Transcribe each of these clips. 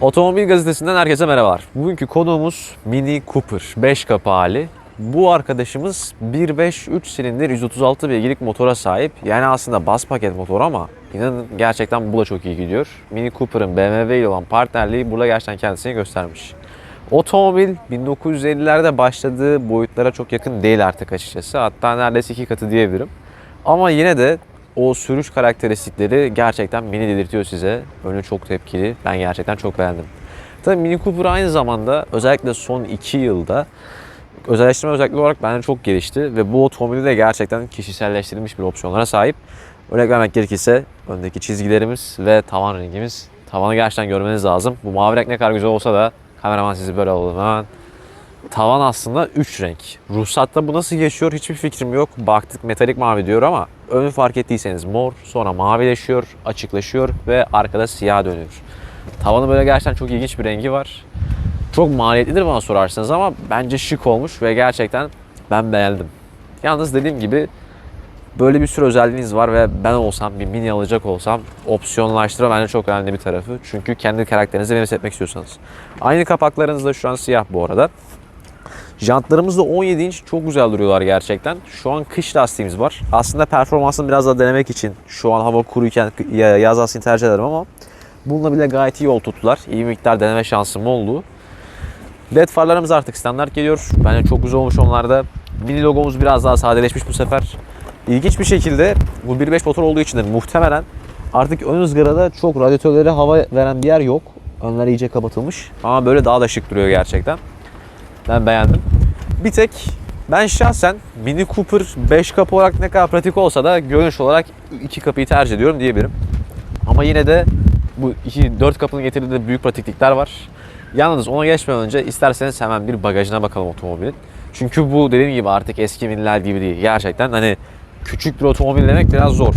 Otomobil gazetesinden herkese merhabalar. Bugünkü konuğumuz Mini Cooper 5 kapı hali. Bu arkadaşımız 1.5 3 silindir 136 beygirlik motora sahip. Yani aslında bas paket motor ama inanın gerçekten bu da çok iyi gidiyor. Mini Cooper'ın BMW ile olan partnerliği burada gerçekten kendisini göstermiş. Otomobil 1950'lerde başladığı boyutlara çok yakın değil artık açıkçası. Hatta neredeyse iki katı diyebilirim. Ama yine de o sürüş karakteristikleri gerçekten beni delirtiyor size. Önü çok tepkili. Ben gerçekten çok beğendim. Tabii Mini Cooper aynı zamanda özellikle son 2 yılda özelleştirme özellikleri olarak bence çok gelişti ve bu otomobili de gerçekten kişiselleştirilmiş bir opsiyonlara sahip. Örnek vermek gerekirse öndeki çizgilerimiz ve tavan rengimiz. Tavanı gerçekten görmeniz lazım. Bu mavi renk ne kadar güzel olsa da kameraman sizi böyle alalım hemen. Tavan aslında 3 renk. Ruhsatta bu nasıl geçiyor hiçbir fikrim yok. Baktık metalik mavi diyor ama önü fark ettiyseniz mor, sonra mavileşiyor, açıklaşıyor ve arkada siyah dönüyor. Tavanı böyle gerçekten çok ilginç bir rengi var. Çok maliyetlidir bana sorarsanız ama bence şık olmuş ve gerçekten ben beğendim. Yalnız dediğim gibi böyle bir sürü özelliğiniz var ve ben olsam bir mini alacak olsam opsiyonlaştıra bence çok önemli bir tarafı. Çünkü kendi karakterinizi benimsetmek istiyorsanız. Aynı kapaklarınız da şu an siyah bu arada. Jantlarımız da 17 inç çok güzel duruyorlar gerçekten. Şu an kış lastiğimiz var. Aslında performansını biraz daha denemek için şu an hava kuruyken yaz lastiğini tercih ederim ama bununla bile gayet iyi yol tuttular. İyi miktar deneme şansım oldu. LED farlarımız artık standart geliyor. Bence çok güzel olmuş onlarda. Mini logomuz biraz daha sadeleşmiş bu sefer. İlginç bir şekilde bu 1.5 motor olduğu için muhtemelen artık ön ızgarada çok radyatörlere hava veren bir yer yok. Önler iyice kapatılmış. Ama böyle daha da şık duruyor gerçekten. Ben beğendim. Bir tek ben şahsen Mini Cooper 5 kapı olarak ne kadar pratik olsa da görünüş olarak 2 kapıyı tercih ediyorum diyebilirim. Ama yine de bu iki 4 kapının getirdiği büyük pratiklikler var. Yalnız ona geçmeden önce isterseniz hemen bir bagajına bakalım otomobilin. Çünkü bu dediğim gibi artık eski miniler gibi değil. Gerçekten hani küçük bir otomobil demek biraz zor.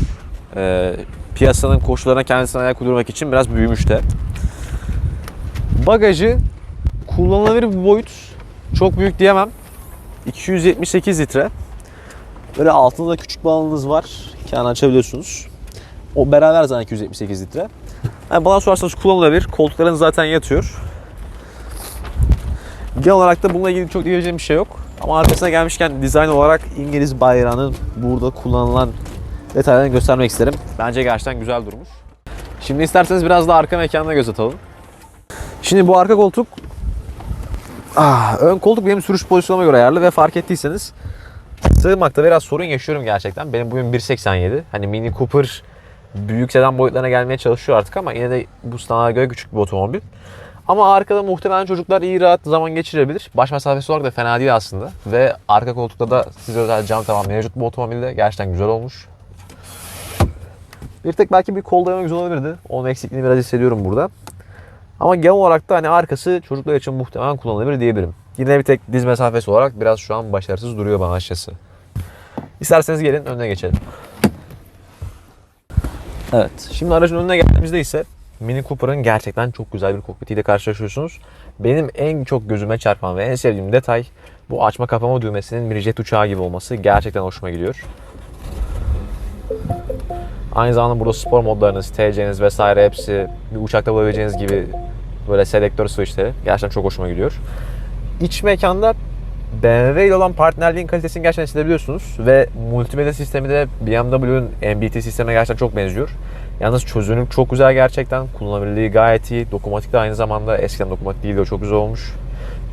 Ee, piyasanın koşullarına kendisine ayak uydurmak için biraz büyümüş de. Bagajı kullanılabilir bir boyut. Çok büyük diyemem. 278 litre. Böyle altında da küçük bir alanınız var. Kendi açabiliyorsunuz. O beraber zaten 278 litre. Yani bana sorarsanız kullanılabilir. Koltuklarınız zaten yatıyor. Genel olarak da bununla ilgili çok diyeceğim bir şey yok. Ama arkasına gelmişken dizayn olarak İngiliz bayrağının burada kullanılan detaylarını göstermek isterim. Bence gerçekten güzel durmuş. Şimdi isterseniz biraz da arka mekanına göz atalım. Şimdi bu arka koltuk Ah, ön koltuk benim sürüş pozisyonuma göre ayarlı ve fark ettiyseniz sığmakta biraz sorun yaşıyorum gerçekten. Benim boyum 1.87. Hani Mini Cooper büyük sedan boyutlarına gelmeye çalışıyor artık ama yine de bu standarta göre küçük bir otomobil. Ama arkada muhtemelen çocuklar iyi rahat zaman geçirebilir. Baş mesafesi olarak da fena değil aslında. Ve arka koltukta da size özel cam tavan mevcut bu otomobilde. Gerçekten güzel olmuş. Bir tek belki bir kol dayama güzel olabilirdi. Onun eksikliğini biraz hissediyorum burada. Ama genel olarak da hani arkası çocuklar için muhtemelen kullanılabilir diyebilirim. Yine bir tek diz mesafesi olarak biraz şu an başarısız duruyor bana açıkçası. İsterseniz gelin önüne geçelim. Evet, şimdi aracın önüne geldiğimizde ise Mini Cooper'ın gerçekten çok güzel bir kokpitiyle karşılaşıyorsunuz. Benim en çok gözüme çarpan ve en sevdiğim detay bu açma kapama düğmesinin bir jet uçağı gibi olması gerçekten hoşuma gidiyor. Aynı zamanda burada spor modlarınız, TC'niz vesaire hepsi bir uçakta bulabileceğiniz gibi böyle selektör switchleri gerçekten çok hoşuma gidiyor. İç mekanda BMW ile olan partnerliğin kalitesini gerçekten hissedebiliyorsunuz ve multimedya sistemi de BMW'nin MBT sistemine gerçekten çok benziyor. Yalnız çözünürlük çok güzel gerçekten. Kullanılabilirliği gayet iyi. Dokunmatik de aynı zamanda eskiden dokunmatik değildi o çok güzel olmuş.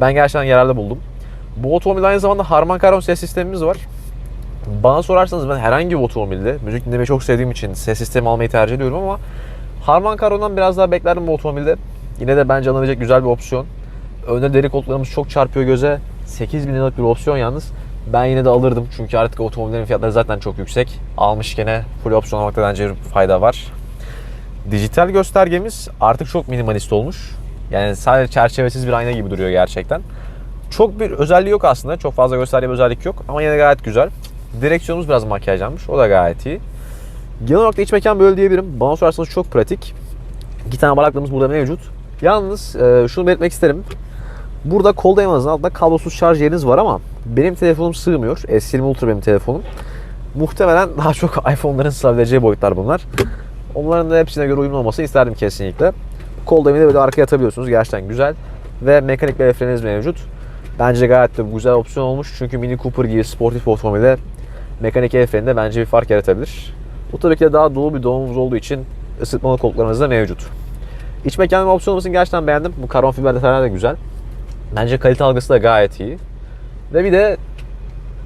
Ben gerçekten yararlı buldum. Bu otomobilde aynı zamanda Harman Kardon ses sistemimiz var. Bana sorarsanız ben herhangi bir otomobilde müzik dinlemeyi çok sevdiğim için ses sistemi almayı tercih ediyorum ama Harman Kardon'dan biraz daha beklerdim bu otomobilde. Yine de bence alınabilecek güzel bir opsiyon. Önde deri koltuklarımız çok çarpıyor göze. 8000 liralık bir opsiyon yalnız. Ben yine de alırdım çünkü artık otomobillerin fiyatları zaten çok yüksek. Almışken full opsiyon almakta bence fayda var. Dijital göstergemiz artık çok minimalist olmuş. Yani sadece çerçevesiz bir ayna gibi duruyor gerçekten. Çok bir özelliği yok aslında. Çok fazla gösterge bir özellik yok ama yine de gayet güzel. Direksiyonumuz biraz makyajlanmış. O da gayet iyi. Genel olarak da iç mekan böyle diyebilirim. Bana sorarsanız çok pratik. İki tane baraklığımız burada mevcut. Yalnız e, şunu belirtmek isterim. Burada kol dayamanızın altında kablosuz şarj yeriniz var ama benim telefonum sığmıyor. S20 Ultra benim telefonum. Muhtemelen daha çok iPhone'ların sığabileceği boyutlar bunlar. Onların da hepsine göre uyumlu olmasını isterdim kesinlikle. Kol demini böyle arkaya atabiliyorsunuz. Gerçekten güzel. Ve mekanik bir freniniz mevcut. Bence gayet de güzel opsiyon olmuş. Çünkü Mini Cooper gibi sportif otomobile mekanik el freni de bence bir fark yaratabilir. Bu tabii ki de daha dolu bir donanımımız olduğu için ısıtmalı koltuklarımız da mevcut. İç mekanın opsiyon olmasını gerçekten beğendim. Bu karbon fiber detaylar da güzel. Bence kalite algısı da gayet iyi. Ve bir de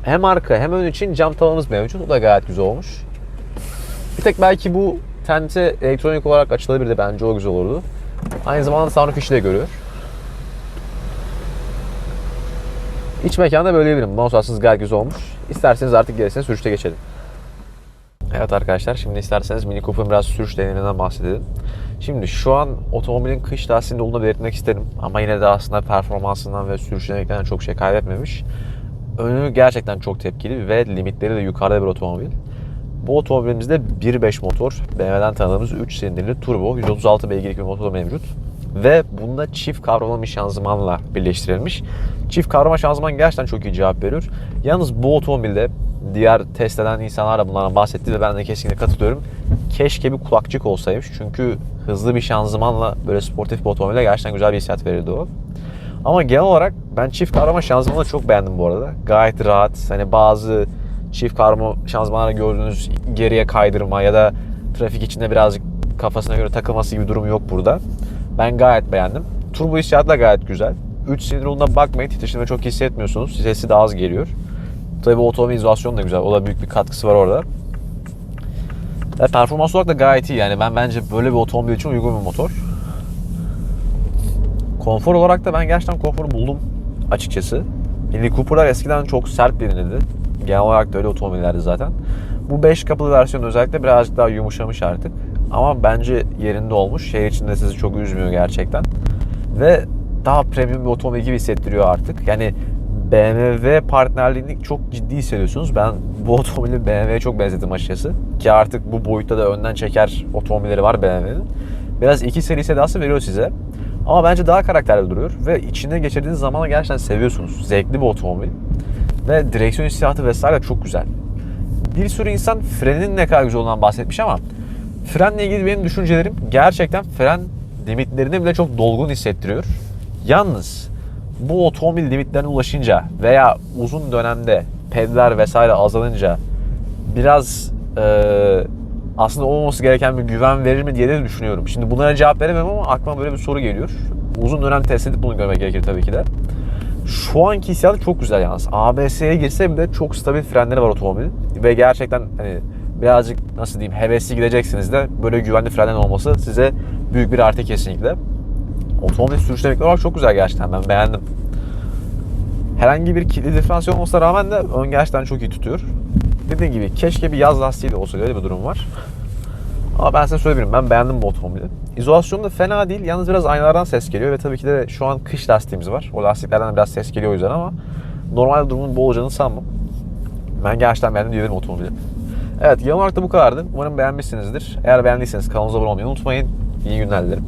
hem arka hem ön için cam tavanımız mevcut. O da gayet güzel olmuş. Bir tek belki bu tente elektronik olarak açılabilirdi. Bence o güzel olurdu. Aynı zamanda sunroof işi de görüyor. İç mekanda böyle diyebilirim. Bonsarsız gayet güzel olmuş. İsterseniz artık gerisine sürüşte geçelim. Evet arkadaşlar şimdi isterseniz Mini Cooper'ın biraz sürüş deneyiminden bahsedelim. Şimdi şu an otomobilin kış lastiğinde olduğunu belirtmek isterim. Ama yine de aslında performansından ve sürüş deneyiminden çok şey kaybetmemiş. Önü gerçekten çok tepkili ve limitleri de yukarıda bir otomobil. Bu otomobilimizde 1.5 motor, BMW'den tanıdığımız 3 silindirli turbo, 136 beygirlik bir motor mevcut. Ve bunda çift kavramalı şanzımanla birleştirilmiş. Çift kavrama şanzıman gerçekten çok iyi cevap veriyor. Yalnız bu otomobilde diğer test eden insanlar da bunlardan bahsetti ve ben de kesinlikle katılıyorum. Keşke bir kulakçık olsaymış çünkü hızlı bir şanzımanla böyle sportif bir otomobile gerçekten güzel bir hissiyat verirdi o. Ama genel olarak ben çift kavrama şanzımanı çok beğendim bu arada. Gayet rahat. Hani bazı çift kavrama şanzımanlarda gördüğünüz geriye kaydırma ya da trafik içinde birazcık kafasına göre takılması gibi durum yok burada. Ben gayet beğendim. Turbo hissiyatı da gayet güzel. 3 silindir olduğuna bakmayın titreşimde çok hissetmiyorsunuz. Sesi de az geliyor. Tabii izolasyonu da güzel. O da büyük bir katkısı var orada. Ya performans olarak da gayet iyi yani. Ben bence böyle bir otomobil için uygun bir motor. Konfor olarak da ben gerçekten konforu buldum açıkçası. Mini Cooper'lar eskiden çok sert bilinirdi. Genel olarak da öyle otomobillerdi zaten. Bu 5 kapılı versiyon özellikle birazcık daha yumuşamış artık. Ama bence yerinde olmuş. Şehir içinde sizi çok üzmüyor gerçekten. Ve daha premium bir otomobil gibi hissettiriyor artık. Yani BMW partnerliğini çok ciddi hissediyorsunuz. Ben bu otomobili BMW'ye çok benzettim açıkçası. Ki artık bu boyutta da önden çeker otomobilleri var BMW'nin. Biraz iki seri sedası veriyor size. Ama bence daha karakterli duruyor ve içine geçirdiğiniz zamanı gerçekten seviyorsunuz. Zevkli bir otomobil. Ve direksiyon hissiyatı vesaire çok güzel. Bir sürü insan frenin ne kadar güzel olduğundan bahsetmiş ama frenle ilgili benim düşüncelerim gerçekten fren limitlerini bile çok dolgun hissettiriyor. Yalnız bu otomobil limitlerine ulaşınca veya uzun dönemde pedler vesaire azalınca biraz e, aslında olmaması gereken bir güven verir mi diye de düşünüyorum. Şimdi bunlara cevap veremem ama aklıma böyle bir soru geliyor. Uzun dönem test edip bunu görmek gerekir tabii ki de. Şu anki hissiyatı çok güzel yalnız. ABS'ye girse bile çok stabil frenleri var otomobilin. Ve gerçekten hani birazcık nasıl diyeyim hevesli gideceksiniz de böyle güvenli frenlerin olması size büyük bir artı kesinlikle. Otomobil sürüş deneyimleri olarak çok güzel gerçekten ben beğendim. Herhangi bir kilitli diferansiyel olmasına rağmen de ön gerçekten çok iyi tutuyor. Dediğim gibi keşke bir yaz lastiği de olsa öyle bir durum var. Ama ben size söyleyebilirim ben beğendim bu otomobili. İzolasyonu da fena değil. Yalnız biraz aynalardan ses geliyor ve tabii ki de şu an kış lastiğimiz var. O lastiklerden de biraz ses geliyor o yüzden ama normal durumun bu olacağını sanmam. Ben gerçekten beğendim diyebilirim otomobili. Evet genel olarak da bu kadardı. Umarım beğenmişsinizdir. Eğer beğendiyseniz kanalımıza abone olmayı unutmayın. İyi günler dilerim.